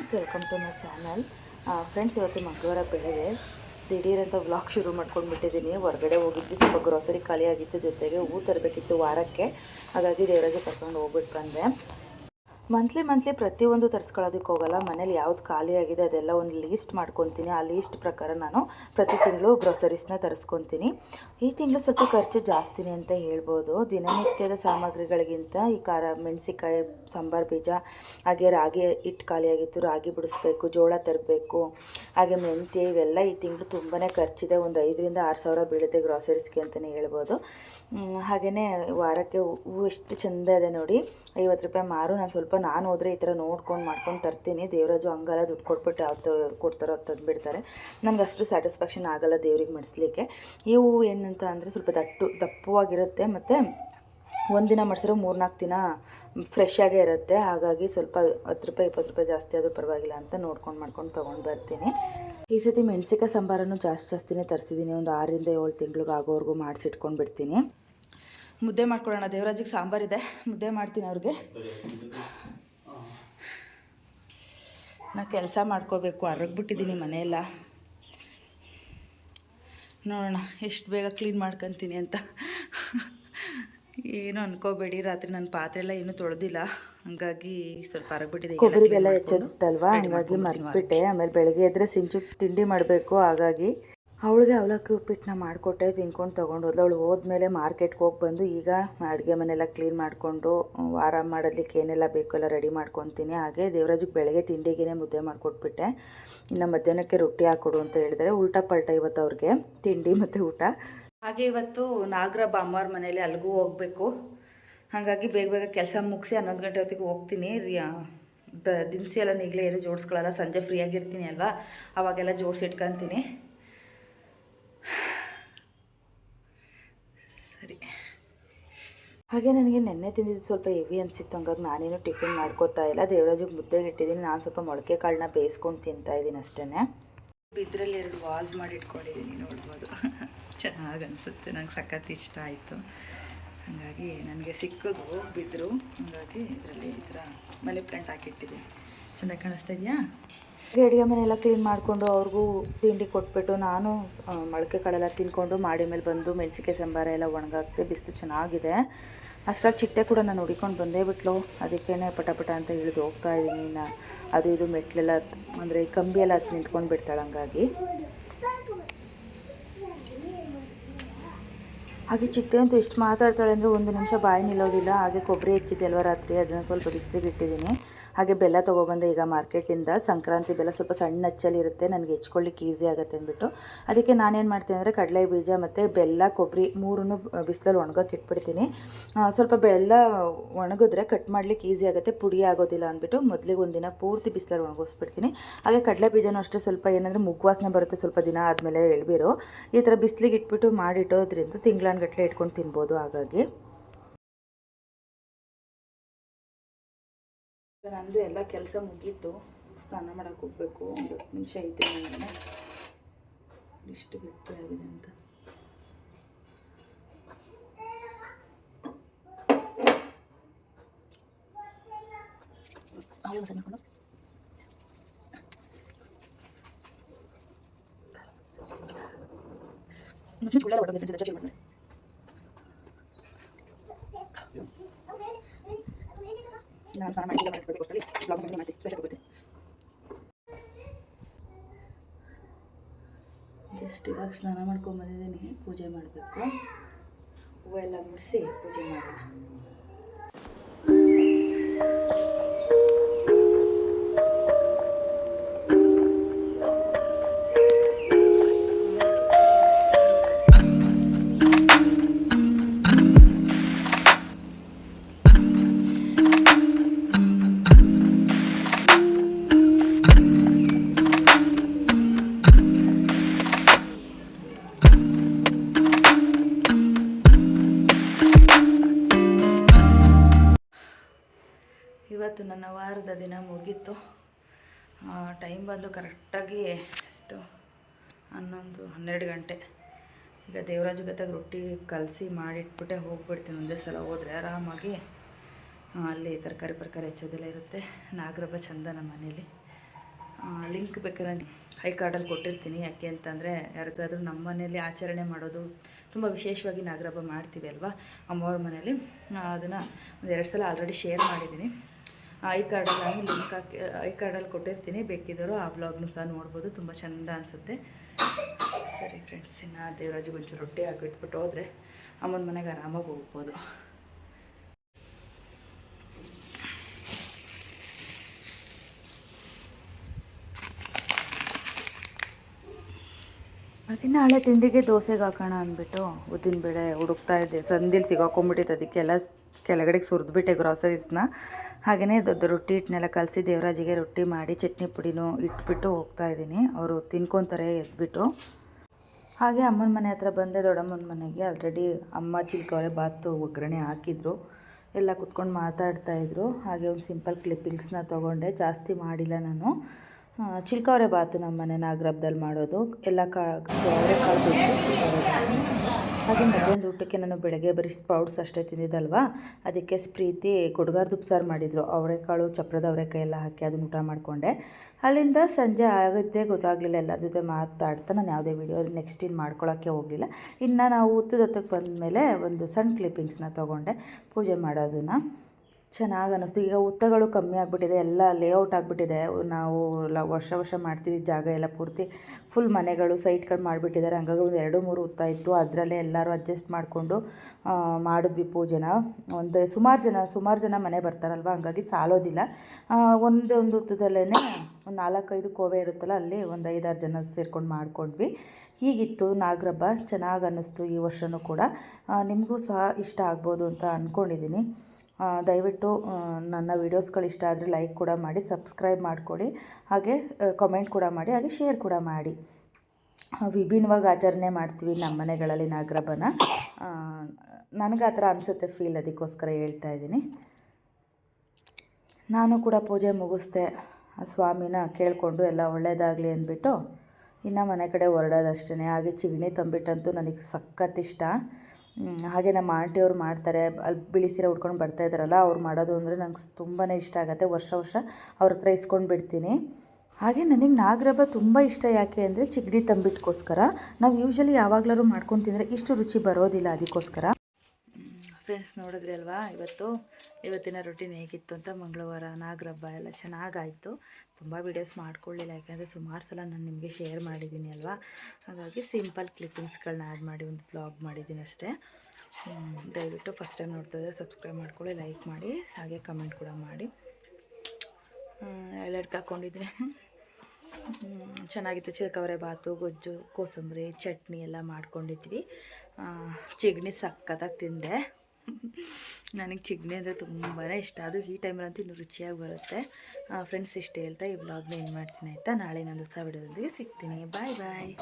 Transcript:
Friends welcome to my channel friends ಇವತ್ತು ಮಂಗಳವಾರ ಬೆಳಗ್ಗೆ ದಿಢೀರಂತ ವ್ಲಾಗ್ ಶುರು ಮಾಡ್ಕೊಂಡ್ಬಿಟ್ಟಿದ್ದೀನಿ. ಹೊರಗಡೆ ಹೋಗಿದ್ವಿ, ಸ್ವಲ್ಪ ಗ್ರೋಸರಿ ಖಾಲಿಯಾಗಿತ್ತು ಜೊತೆಗೆ ಹೂ ತರಬೇಕಿತ್ತು ವಾರಕ್ಕೆ. ಹಾಗಾಗಿ ದೇವರಾಜ ಕರ್ಕೊಂಡು ಹೋಗ್ಬಿಟ್ಟು ಬಂದೆ. ಮಂತ್ಲಿ ಮಂತ್ಲಿ ಪ್ರತಿಯೊಂದು ತರಿಸ್ಕೊಳ್ಳೋದಕ್ಕೆ ಹೋಗಲ್ಲ. ಮನೇಲಿ ಯಾವ್ದು ಖಾಲಿ ಆಗಿದೆ ಅದೆಲ್ಲ ಒಂದು ಲೀಸ್ಟ್ ಮಾಡ್ಕೊತೀನಿ. ಆ ಲೀಸ್ಟ್ ಪ್ರಕಾರ ನಾನು ಪ್ರತಿ ತಿಂಗಳು ಗ್ರೋಸರೀಸ್ನ ತರಿಸ್ಕೊತೀನಿ. ಈ ತಿಂಗಳು ಸ್ವಲ್ಪ ಖರ್ಚು ಜಾಸ್ತಿನೇ ಅಂತ ಹೇಳ್ಬೋದು. ದಿನನಿತ್ಯದ ಸಾಮಗ್ರಿಗಳಿಗಿಂತ ಈ ಖಾರ ಮೆಣಸಿಕಾಯಿ ಸಾಂಬಾರು, ಬೀಜ, ಹಾಗೆ ರಾಗಿ ಹಿಟ್ಟು ಖಾಲಿಯಾಗಿತ್ತು ರಾಗಿ ಬಿಡಿಸ್ಬೇಕು, ಜೋಳ ತರಬೇಕು, ಹಾಗೆ ಮೆಂತ್ಯ ಇವೆಲ್ಲ ಈ ತಿಂಗಳು ತುಂಬಾ ಖರ್ಚಿದೆ. ಒಂದು ಐದರಿಂದ ಆರು ಸಾವಿರ ಬೀಳುತ್ತೆ ಗ್ರಾಸರೀಸ್ಗೆ ಅಂತಲೇ ಹೇಳ್ಬೋದು. ಹಾಗೆಯೇ ವಾರಕ್ಕೆ ಹೂವು ಎಷ್ಟು ಚೆಂದ ಇದೆ ನೋಡಿ. ಐವತ್ತು ರೂಪಾಯಿ ಮಾರು. ನಾನು ಸ್ವಲ್ಪ ನಾನು ಹೋದರೆ ಈ ಥರ ನೋಡ್ಕೊಂಡು ಮಾಡ್ಕೊಂಡು ತರ್ತೀನಿ. ದೇವರಾಜು ಹಂಗಲ್ಲ ದುಡ್ಡು ಕೊಟ್ಬಿಟ್ಟು ಯಾವ ಕೊಡ್ತಾರೋ ಅದು ತಂದುಬಿಡ್ತಾರೆ. ನನಗೆ ಅಷ್ಟು ಸ್ಯಾಟಿಸ್ಫ್ಯಾಕ್ಷನ್ ಆಗಲ್ಲ ದೇವ್ರಿಗೆ ಮಾಡಿಸ್ಲಿಕ್ಕೆ. ಈ ಹೂವು ಏನಂತ ಅಂದರೆ ಸ್ವಲ್ಪ ದಟ್ಟು, ದಪ್ಪವಾಗಿರುತ್ತೆ ಮತ್ತು ಒಂದಿನ ಮಾಡಿಸಿರೋ ಮೂರ್ನಾಲ್ಕು ದಿನ ಫ್ರೆಶ್ ಆಗೇ ಇರುತ್ತೆ. ಹಾಗಾಗಿ ಸ್ವಲ್ಪ ಹತ್ತು ರೂಪಾಯಿ, ಇಪ್ಪತ್ತು ರೂಪಾಯಿ ಜಾಸ್ತಿ ಆದರೂ ಪರವಾಗಿಲ್ಲ ಅಂತ ನೋಡ್ಕೊಂಡು ಮಾಡ್ಕೊಂಡು ತೊಗೊಂಡು ಬರ್ತೀನಿ. ಈ ಸತಿ ಮೆಣಸಿಕಾಯಿ ಸಾಂಬಾರನ್ನು ಜಾಸ್ತಿ ಜಾಸ್ತಿನೇ ತರಿಸಿದ್ದೀನಿ. ಒಂದು ಆರಿಂದ ಏಳು ತಿಂಗ್ಳಿಗೆ ಆಗೋವರೆಗೂ ಮಾಡಿಸಿಟ್ಕೊಂಡು ಬಿಡ್ತೀನಿ. ಮುದ್ದೆ ಮಾಡ್ಕೊಳ್ಳೋಣ. ದೇವರಾಜಿಗೆ ಸಾಂಬಾರಿದೆ ಮುದ್ದೆ ಮಾಡ್ತೀನಿ ಅವ್ರಿಗೆ. ನಾ ಕೆಲಸ ಮಾಡ್ಕೋಬೇಕು ಅರಗ್ಬಿಟ್ಟಿದ್ದೀನಿ ಮನೆಯೆಲ್ಲ. ನೋಡೋಣ ಎಷ್ಟು ಬೇಗ ಕ್ಲೀನ್ ಮಾಡ್ಕೊತೀನಿ ಅಂತ. ಏನು ಅನ್ಕೋಬೇಡಿ ರಾತ್ರಿ ನನ್ನ ಪಾತ್ರೆ ಎಲ್ಲ ಏನೂ ತೊಳೆದಿಲ್ಲ. ಹಂಗಾಗಿ ಸ್ವಲ್ಪ ಅರಗ್ಬಿಟ್ಟಿದೆ ಕೊಬ್ಬರಿ ಬೆಲ್ಲ ಹೆಚ್ಚೋದಿತ್ತಲ್ವಾ ಹಂಗಾಗಿ ಮರ್ತ್ಬಿಟ್ಟೆ. ಆಮೇಲೆ ಬೆಳಗ್ಗೆ ಎದ್ರೆ ಸಿಂಚು ತಿಂಡಿ ಮಾಡಬೇಕು ಹಾಗಾಗಿ. ಅವಳಿಗೆ ಅವಲಕ್ಕಿ ಉಪ್ಪಿಟ್ಟನ್ನ ಮಾಡಿಕೊಟ್ಟೆ, ತಿನ್ಕೊಂಡು ತೊಗೊಂಡು ಹೋದ್ಲು. ಅವಳು ಹೋದ್ಮೇಲೆ ಮಾರ್ಕೆಟ್ಗೆ ಹೋಗಿ ಬಂದು ಈಗ ಅಡುಗೆ ಮನೆಯೆಲ್ಲ ಕ್ಲೀನ್ ಮಾಡಿಕೊಂಡು ವಾರ ಮಾಡೋದಕ್ಕೆ ಏನೆಲ್ಲ ಬೇಕೋ ಎಲ್ಲ ರೆಡಿ ಮಾಡ್ಕೊತೀನಿ. ಹಾಗೆ ದೇವರಾಜಿಗೆ ಬೆಳಗ್ಗೆ ತಿಂಡಿಗೆ ಮುದ್ದೆ ಮಾಡಿಕೊಟ್ಬಿಟ್ಟೆ. ಇನ್ನು ಮಧ್ಯಾಹ್ನಕ್ಕೆ ರೊಟ್ಟಿ ಹಾಕೊಡು ಅಂತ ಹೇಳಿದರೆ. ಉಲ್ಟಾ ಪಲ್ಟ ಇವತ್ತು ಅವ್ರಿಗೆ. ತಿಂಡಿ ಮತ್ತು ಊಟ. ಹಾಗೆ ಇವತ್ತು ನಾಗರ ಬಾಮ್ಮವ್ರ ಮನೇಲಿ ಅಲ್ಲಿಗೂ ಹೋಗಬೇಕು. ಹಾಗಾಗಿ ಬೇಗ ಬೇಗ ಕೆಲಸ ಮುಗಿಸಿ ಹನ್ನೊಂದು ಗಂಟೆ ಹೊತ್ತಿಗೆ ಹೋಗ್ತೀನಿ. ದ, ದಿನಸಿ ಎಲ್ಲ ಈಗಲೇ ಏನು ಜೋಡಿಸ್ಕೊಳ್ಳಲ್ಲ ಸಂಜೆ ಫ್ರೀಯಾಗಿರ್ತೀನಿ ಅಲ್ವಾ? ಅವಾಗೆಲ್ಲ ಜೋಡಿಸಿಟ್ಕೊತೀನಿ ಸರಿ ಹಾಗೆ ನನಗೆ ನೆನ್ನೆ ತಿಂದಿದ್ದು ಸ್ವಲ್ಪ ಹೆವಿ ಅನಿಸಿತ್ತು, ಹಂಗಾಗಿ ನಾನೇನು ಟಿಫಿನ್ ಮಾಡ್ಕೋತಾ ಇಲ್ಲ. ದೇವರಾಜಿಗೆ ಮುದ್ದೆಗೆ ಇಟ್ಟಿದ್ದೀನಿ, ನಾನು ಸ್ವಲ್ಪ ಮೊಳಕೆ ಕಾಳನ್ನ ಬೇಯಿಸ್ಕೊಂಡು ತಿಂತಾ ಇದ್ದೀನಿ ಅಷ್ಟೇ ಇದ್ರಲ್ಲಿ ಎರಡು ವಾಸ್ ಮಾಡಿ ಇಟ್ಕೊಂಡಿದ್ದೀನಿ ನೋಡ್ಬೋದು. ಚೆನ್ನಾಗಿ ಅನಿಸುತ್ತೆ, ನಂಗೆ ಸಖತ್ ಇಷ್ಟ ಆಯಿತು. ಹಾಗಾಗಿ ನನಗೆ ಸಿಕ್ಕೋದು ಬಿದ್ದರು ಹಾಗಾಗಿ ಇದರಲ್ಲಿ ಈ ಥರ ಮನಿ ಪ್ಲಾಂಟ್ ಹಾಕಿಟ್ಟಿದ್ದೀನಿ. ಚೆನ್ನಾಗಿ ಕಾಣಿಸ್ತಾ ಇದೆಯಾ? ಅಡುಗೆ ಮನೆಯೆಲ್ಲ ಕ್ಲೀನ್ ಮಾಡಿಕೊಂಡು ಅವ್ರಿಗೂ ತಿಂಡಿ ಕೊಟ್ಬಿಟ್ಟು ನಾನು ಮೊಳಕೆ ಕಾಳೆಲ್ಲ ತಿನ್ಕೊಂಡು ಮಾಡಿ ಮೇಲೆ ಬಂದು ಮೆಣಸಿಕಾಯಿ ಸಾಂಬಾರ ಎಲ್ಲ ಒಣಗಾಕ್ತೆ, ಬಿಸಿಲು ಚೆನ್ನಾಗಿದೆ. ಅಷ್ಟ್ರಲ್ಲಿ ಚಿಟ್ಟೆ ಕೂಡ ನಾನು ಹುಡಿಕೊಂಡು ಬಂದೇ ಬಿಟ್ಲು. ಅದಕ್ಕೇನೆ ಪಟ ಪಟ ಅಂತ ಇಳಿದು ಹೋಗ್ತಾ ಇದ್ದೀನಿ ಅದು ಇದು ಮೆಟ್ಲೆಲ್ಲ, ಅಂದರೆ ಕಂಬಿ ಎಲ್ಲ ಹತ್ತಿ ನಿಂತ್ಕೊಂಡು ಬಿಡ್ತಾಳೆ ಹಂಗಾಗಿ ಹಾಗೆ ಚಿಟ್ಟೆ ಅಂತೂ ಎಷ್ಟು ಮಾತಾಡ್ತಾಳೆ ಅಂದರೆ ಒಂದು ನಿಮಿಷ ಬಾಯಿ ನಿಲ್ಲೋದಿಲ್ಲ. ಹಾಗೆ ಕೊಬ್ಬರಿ ಹೆಚ್ಚಿದೆ ಅಲ್ವ ರಾತ್ರಿ, ಅದನ್ನು ಸ್ವಲ್ಪ ಬಿಸಿಲಿಗೆ ಇಟ್ಟಿದ್ದೀನಿ. ಹಾಗೆ ಬೆಲ್ಲ ತೊಗೊಬಂದೆ ಈಗ ಮಾರ್ಕೆಟಿಂದ. ಸಂಕ್ರಾಂತಿ ಬೆಲ್ಲ ಸ್ವಲ್ಪ ಸಣ್ಣ ಹಚ್ಚಲಿರುತ್ತೆ ನನಗೆ ಹೆಚ್ಕೊಳ್ಳಿಕ್ಕೆ ಈಸಿ ಆಗುತ್ತೆ ಅಂದ್ಬಿಟ್ಟು. ಅದಕ್ಕೆ ನಾನೇನು ಮಾಡ್ತೀನಿ ಅಂದರೆ ಕಡಲೆ ಬೀಜ ಮತ್ತು ಬೆಲ್ಲ, ಕೊಬ್ಬರಿ ಮೂರನ್ನು ಬಿಸಿಲಲ್ಲಿ ಒಣಗೋಕೆ ಇಟ್ಬಿಡ್ತೀನಿ. ಸ್ವಲ್ಪ ಬೆಲ್ಲ ಒಣಗಿದ್ರೆ ಕಟ್ ಮಾಡ್ಲಿಕ್ಕೆ ಈಸಿ ಆಗುತ್ತೆ, ಪುಡಿ ಆಗೋದಿಲ್ಲ ಅಂದ್ಬಿಟ್ಟು ಮೊದಲಿಗೆ ಒಂದಿನ ಪೂರ್ತಿ ಬಿಸಿಲಲ್ಲಿ ಒಣಗಿಸ್ಬಿಡ್ತೀನಿ. ಹಾಗೆ ಕಡಲೆ ಬೀಜನೂ ಅಷ್ಟೇ ಸ್ವಲ್ಪ ಏನಂದರೆ ಮುಗ್ವಾಸನೆ ಬರುತ್ತೆ ಸ್ವಲ್ಪ ದಿನ ಆದಮೇಲೆ ಎಳ್ಬೀರು. ಈ ಥರ ಬಿಸಿಲಿಗೆ ಇಟ್ಬಿಟ್ಟು ಮಾಡಿಟ್ಟೋದ್ರಿಂದ ತಿಂಗಳಾನ್ಗಟ್ಲೆ ಇಟ್ಕೊಂಡು ತಿನ್ಬೋದು ಹಾಗಾಗಿ. ನಂದು ಎಲ್ಲ ಕೆಲಸ ಮುಗೀತು. ಸ್ನಾನ ಮಾಡಕ್ಕೆ ಹೋಗ್ಬೇಕು. ಒಂದು ನಿಮಿಷ ಐತೆ ನನಗೆ ಇಷ್ಟು ಗಟ್ಟಿ ಆಗಿದೆ ಅಂತ. ಹಾಗೆ ಮಸಾಲೆ ಹಾಕ್ಕೊಂಡು ಗುಳ್ಳೆಲ್ಲ ಹೊರಟೋಗಿದೆ friends, ಇದು ಚಟ್ನಿ ಮಾಡ್ದೆ. ನಾನು ಸ್ನಾನ ಮಾಡಿ ಮಾಡಿ ಜಸ್ಟ್ ಇವಾಗ ಸ್ನಾನ ಮಾಡ್ಕೊಂಬಂದಿದ್ದೀನಿ ಪೂಜೆ ಮಾಡಬೇಕು. ಹೂವೆಲ್ಲ ಮುಡಿಸಿ ಪೂಜೆ ಮಾಡೋಣ. ದಿನ ಮುಗೀತು. ಟೈಮ್ ಬಂದು ಕರೆಕ್ಟಾಗಿ ಎಷ್ಟು? ಹನ್ನೊಂದು, ಹನ್ನೆರಡು ಗಂಟೆ. ಈಗ ದೇವರಾಜ ಜೊತೆಗೆ ರೊಟ್ಟಿ ಕಲಸಿ ಮಾಡಿಟ್ಬಿಟ್ಟೆ ಹೋಗ್ಬಿಡ್ತೀನಿ. ಒಂದೇ ಸಲ ಹೋದರೆ ಆರಾಮಾಗಿ ಅಲ್ಲಿ ತರಕಾರಿ ಪರ್ಕಾರಿ ಹೆಚ್ಚೋದೆಲ್ಲ ಇರುತ್ತೆ. ನಾಗರಬ್ಬ ಚಂದ ನಮ್ಮ ಮನೇಲಿ. ಲಿಂಕ್ ಬೇಕಾದ್ರೆ ಹೈ ಕಾರ್ಡಲ್ಲಿ ಕೊಟ್ಟಿರ್ತೀನಿ. ಯಾಕೆ ಅಂತಂದರೆ, ಯಾರಿಗಾದರೂ ನಮ್ಮ ಮನೇಲಿ ಆಚರಣೆ ಮಾಡೋದು ತುಂಬ ವಿಶೇಷವಾಗಿ ನಾಗರಬ್ಬ ಮಾಡ್ತೀವಿ ಅಲ್ವಾ? ಅಮ್ಮವ್ರ ಮನೇಲಿ. ಅದನ್ನು ಒಂದು ಎರಡು ಸಲ ಆಲ್ರೆಡಿ ಶೇರ್ ಮಾಡಿದ್ದೀನಿ. ಐ ಕಾರ್ಡಲ್ಲಿ ನಾನು ಲಿಂಕ್ ಹಾಕಿ ಐ ಕಾರ್ಡಲ್ಲಿ ಕೊಟ್ಟಿರ್ತೀನಿ. ಬೇಕಿದ್ದವರು ಆ ಬ್ಲಾಗ್ನು ಸಹ ನೋಡ್ಬೋದು. ತುಂಬ ಚೆಂದ ಅನಿಸುತ್ತೆ. ಸರಿ ಫ್ರೆಂಡ್ಸ್ ಇನ್ನು ದೇವರಾಜು ಒಂಚೂರು ರೊಟ್ಟಿ ಹಾಕಿಟ್ಬಿಟ್ಟು ಹೋದರೆ ಅಮ್ಮನ ಮನೆಗೆ ಆರಾಮಾಗಿ ಹೋಗ್ಬೋದು. ಅದೇ ನಾಳೆ ತಿಂಡಿಗೆ ದೋಸೆಗೆ ಹಾಕೋಣ ಅಂದ್ಬಿಟ್ಟು ಉದ್ದಿನಬೇಳೆ ಹುಡುಕ್ತಾ ಇದ್ದೆ. ಸಂದಿಲ್ ಸಿಗಾಕೊಂಬಿಟ್ಟಿತ್ತು ಅದಕ್ಕೆಲ್ಲ ಕೆಳಗಡೆಗೆ ಸುರಿದ್ಬಿಟ್ಟೆ ಗ್ರಾಸರೀಸ್ನ ಹಾಗೆಯೇ ದೊಡ್ಡ ರೊಟ್ಟಿ ಹಿಟ್ಟನ್ನೆಲ್ಲ ಕಲಸಿ ದೇವರಾಜಿಗೆ ರೊಟ್ಟಿ ಮಾಡಿ ಚಟ್ನಿ ಪುಡಿನೂ ಇಟ್ಬಿಟ್ಟು ಹೋಗ್ತಾ ಇದ್ದೀನಿ. ಅವರು ತಿನ್ಕೊತಾರೆ ಎದ್ಬಿಟ್ಟು. ಹಾಗೆ ಅಮ್ಮನ ಮನೆ ಹತ್ರ ಬಂದೆ, ದೊಡ್ಡಮ್ಮನ ಮನೆಗೆ. ಆಲ್ರೆಡಿ ಅಮ್ಮ ಚಿಲ್ಕವರೆ ಬಾತು, ಒಗ್ಗರಣೆ ಹಾಕಿದ್ರು. ಎಲ್ಲ ಕುತ್ಕೊಂಡು ಮಾತಾಡ್ತಾಯಿದ್ರು ಹಾಗೆ ಒಂದು ಸಿಂಪಲ್ ಕ್ಲಿಪ್ಪಿಂಗ್ಸ್ನ ತೊಗೊಂಡೆ. ಜಾಸ್ತಿ ಮಾಡಿಲ್ಲ ನಾನು. ಚಿಲ್ಕವರೆ ಬಾತು ನಮ್ಮ ಮನೆ ನಾಗರಬ್ದಲ್ಲಿ ಮಾಡೋದು. ಎಲ್ಲ ಕಾಳು ಕಾಳು ಬಿಟ್ಟು ಚಿಲ್ಕವರೆ ಹಾಗೆ ಮಧ್ಯಾಹ್ನದ ಊಟಕ್ಕೆ ನಾನು ಬೆಳಗ್ಗೆ ಬರೀ ಸ್ಪ್ರೌಟ್ಸ್ ಅಷ್ಟೇ ತಿಂದಿದ್ದಲ್ವಾ? ಅದಕ್ಕೆ ಪ್ರೀತಿ ಗುಡ್ಗಾರ್ ದುಪ್ಸಾರು ಮಾಡಿದರು. ಅವರೆಕಾಳು ಚಪ್ರದ ಅವರೆಕಾಯಿ ಎಲ್ಲ ಹಾಕಿ ಅದನ್ನ ಊಟ ಮಾಡಿಕೊಂಡೆ. ಅಲ್ಲಿಂದ ಸಂಜೆ ಆಗದ್ದೇ ಗೊತ್ತಾಗಲಿಲ್ಲ. ಎಲ್ಲರ ಜೊತೆ ಮಾತಾಡ್ತಾ ನಾನು ಯಾವುದೇ ವೀಡಿಯೋ ನೆಕ್ಸ್ಟ್ ಇನ್ನು ಮಾಡ್ಕೊಳ್ಳೋಕ್ಕೆ ಹೋಗಲಿಲ್ಲ. ಇನ್ನು ನಾವು ಉತ್ತದತ್ತಕ್ಕೆ ಬಂದಮೇಲೆ ಒಂದು ಸಣ್ಣ ಕ್ಲಿಪ್ಪಿಂಗ್ಸ್ನ ತೊಗೊಂಡೆ. ಪೂಜೆ ಮಾಡೋದನ್ನು. ಚೆನ್ನಾಗಿ ಅನ್ನಿಸ್ತು. ಈಗ ಉತ್ತಗಳು ಕಮ್ಮಿ ಆಗಿಬಿಟ್ಟಿದೆ, ಎಲ್ಲ ಲೇಔಟ್ ಆಗಿಬಿಟ್ಟಿದೆ. ನಾವು ಲ ವರ್ಷ ವರ್ಷ ಮಾಡ್ತೀವಿ ಜಾಗ ಎಲ್ಲ ಪೂರ್ತಿ ಫುಲ್ ಮನೆಗಳು ಸೈಟ್ಗಳು ಮಾಡಿಬಿಟ್ಟಿದ್ದಾರೆ. ಹಂಗಾಗಿ ಒಂದು ಎರಡು ಮೂರು ಉತ್ತ ಇತ್ತು. ಅದರಲ್ಲೇ ಎಲ್ಲರೂ ಅಡ್ಜಸ್ಟ್ ಮಾಡಿಕೊಂಡು ಮಾಡಿದ್ವಿ ಪೂಜೆನ. ಒಂದು ಸುಮಾರು ಜನ ಸುಮಾರು ಜನ ಮನೆ ಬರ್ತಾರಲ್ವ? ಹಂಗಾಗಿ ಸಾಲೋದಿಲ್ಲ. ಒಂದು, ಒಂದೇ ಉತ್ತದಲ್ಲೇ ಒಂದು ನಾಲ್ಕೈದು ಕೋವೆ ಇರುತ್ತಲ್ಲ, ಅಲ್ಲಿ ಒಂದು ಐದಾರು ಜನ ಸೇರ್ಕೊಂಡು ಮಾಡ್ಕೊಂಡ್ವಿ. ಹೀಗಿತ್ತು ನಾಗರಬ್ಬ. ಚೆನ್ನಾಗಿ ಅನ್ನಿಸ್ತು ಈ ವರ್ಷವೂ ಕೂಡ. ನಿಮಗೂ ಸಹ ಇಷ್ಟ ಆಗ್ಬೋದು ಅಂತ ಅಂದ್ಕೊಂಡಿದ್ದೀನಿ ದಯವಿಟ್ಟು ನನ್ನ ವೀಡಿಯೋಸ್ಗಳು ಇಷ್ಟ ಆದರೆ ಲೈಕ್ ಕೂಡ ಮಾಡಿ, ಸಬ್ಸ್ಕ್ರೈಬ್ ಮಾಡಿಕೊಡಿ. ಹಾಗೆ ಕಮೆಂಟ್ ಕೂಡ ಮಾಡಿ, ಹಾಗೆ ಶೇರ್ ಕೂಡ ಮಾಡಿ. ವಿಭಿನ್ನವಾಗಿ ಆಚರಣೆ ಮಾಡ್ತೀವಿ ನಮ್ಮ ಮನೆಗಳಲ್ಲಿ ನಾಗರಬನ ನನಗೆ ಆ ಥರ ಅನಿಸುತ್ತೆ ಫೀಲ್ ಅದಕ್ಕೋಸ್ಕರ ಹೇಳ್ತಾ ಇದ್ದೀನಿ. ನಾನು ಕೂಡ ಪೂಜೆ ಮುಗಿಸ್ದೆ. ಸ್ವಾಮಿನ ಕೇಳಿಕೊಂಡು ಎಲ್ಲ ಒಳ್ಳೆಯದಾಗಲಿ ಅಂದ್ಬಿಟ್ಟು, ಇನ್ನು ಮನೆ ಕಡೆ ಹೊರಡೋದಷ್ಟೇ ಹಾಗೆ ಚಿಗಣಿ ತಂಬಿಟ್ಟಂತೂ ನನಗೆ ಸಖತ್ ಇಷ್ಟ. ಹಾಗೆ ನಮ್ಮ ಆಂಟಿಯವ್ರು ಮಾಡ್ತಾರೆ. ಅಲ್ಲಿ ಬಿಳಿ ಸೀರೆ ಉಟ್ಕೊಂಡು ಬರ್ತಾ ಇದ್ದಾರಲ್ಲ, ಅವ್ರು ಮಾಡೋದು ಅಂದರೆ ನಂಗೆ ತುಂಬಾ ಇಷ್ಟ ಆಗುತ್ತೆ. ವರ್ಷ ವರ್ಷ ಅವ್ರ ಹತ್ರ ಇಸ್ಕೊಂಡು ಬಿಡ್ತೀನಿ. ಹಾಗೆ ನನಗೆ ನಾಗರಬ್ಬ ತುಂಬ ಇಷ್ಟ ಯಾಕೆ ಅಂದರೆ ಚಿಗಡಿ ತಂಬಿಟ್ಟಕ್ಕೋಸ್ಕರ ನಾವು ಯೂಶ್ವಲಿ ಯಾವಾಗಲಾದ್ರು ಮಾಡ್ಕೊಂಡು ತಿಂದರೆ ಇಷ್ಟು ರುಚಿ ಬರೋದಿಲ್ಲ ಅದಕ್ಕೋಸ್ಕರ. ಫ್ರೆಂಡ್ಸ್ ನೋಡಿದ್ರಿ ಅಲ್ವಾ? ಇವತ್ತು ಇವತ್ತಿನ ರೊಟೀನ್ ಹೇಗಿತ್ತು ಅಂತ ಮಂಗಳವಾರ, ನಾಗರಬ್ಬ ಎಲ್ಲ ಚೆನ್ನಾಗಾಯಿತು. ತುಂಬ ವೀಡಿಯೋಸ್ ಮಾಡ್ಕೊಳ್ಳಿಲ್ಲ, ಯಾಕೆಂದರೆ ಸುಮಾರು ಸಲ ನಾನು ನಿಮಗೆ ಶೇರ್ ಮಾಡಿದ್ದೀನಿ ಅಲ್ವಾ? ಹಾಗಾಗಿ ಸಿಂಪಲ್ ಕ್ಲಿಪ್ಪಿಂಗ್ಸ್ಗಳನ್ನ ಆ್ಯಡ್ ಮಾಡಿ ಒಂದು ಬ್ಲಾಗ್ ಮಾಡಿದ್ದೀನಿ ಅಷ್ಟೇ. ದಯವಿಟ್ಟು ಫಸ್ಟ್ ಟೈಮ್ ನೋಡ್ತಾ ಸಬ್ಸ್ಕ್ರೈಬ್ ಮಾಡ್ಕೊಳ್ಳಿ ಲೈಕ್ ಮಾಡಿ, ಹಾಗೆ ಕಮೆಂಟ್ ಕೂಡ ಮಾಡಿ. ಎಲ್ಲರ್ಗೆ ಹಾಕ್ಕೊಂಡಿದ್ದೀನಿ ಚೆನ್ನಾಗಿತ್ತು. ಚಿಲ್ಕವರೆ ಬಾತು, ಗೊಜ್ಜು, ಕೋಸಂಬರಿ, ಚಟ್ನಿ ಎಲ್ಲ ಮಾಡ್ಕೊಂಡಿದ್ವಿ. ಚಿಗ್ಣಿ ಸಕ್ಕತ್ತಾಗಿ ತಿಂದೆ. ನನಗೆ ಚಿಗ್ಣಿ ಅಂದರೆ ತುಂಬಾ ಇಷ್ಟ. ಅದು ಈ ಟೈಮಲ್ಲಂತೂ ಇನ್ನೂ ರುಚಿಯಾಗಿ ಬರುತ್ತೆ. ಫ್ರೆಂಡ್ಸ್ ಇಷ್ಟೇ ಹೇಳ್ತಾ ಈ ಬ್ಲಾಗ್ನ ಏನು ಮಾಡ್ತೀನಿ ಆಯಿತಾ? ನಾಳೆ ನಾನು ಹೊಸ ವಿಡಿಯೋದೊಂದಿಗೆ ಸಿಗ್ತೀನಿ. ಬಾಯ್ ಬಾಯ್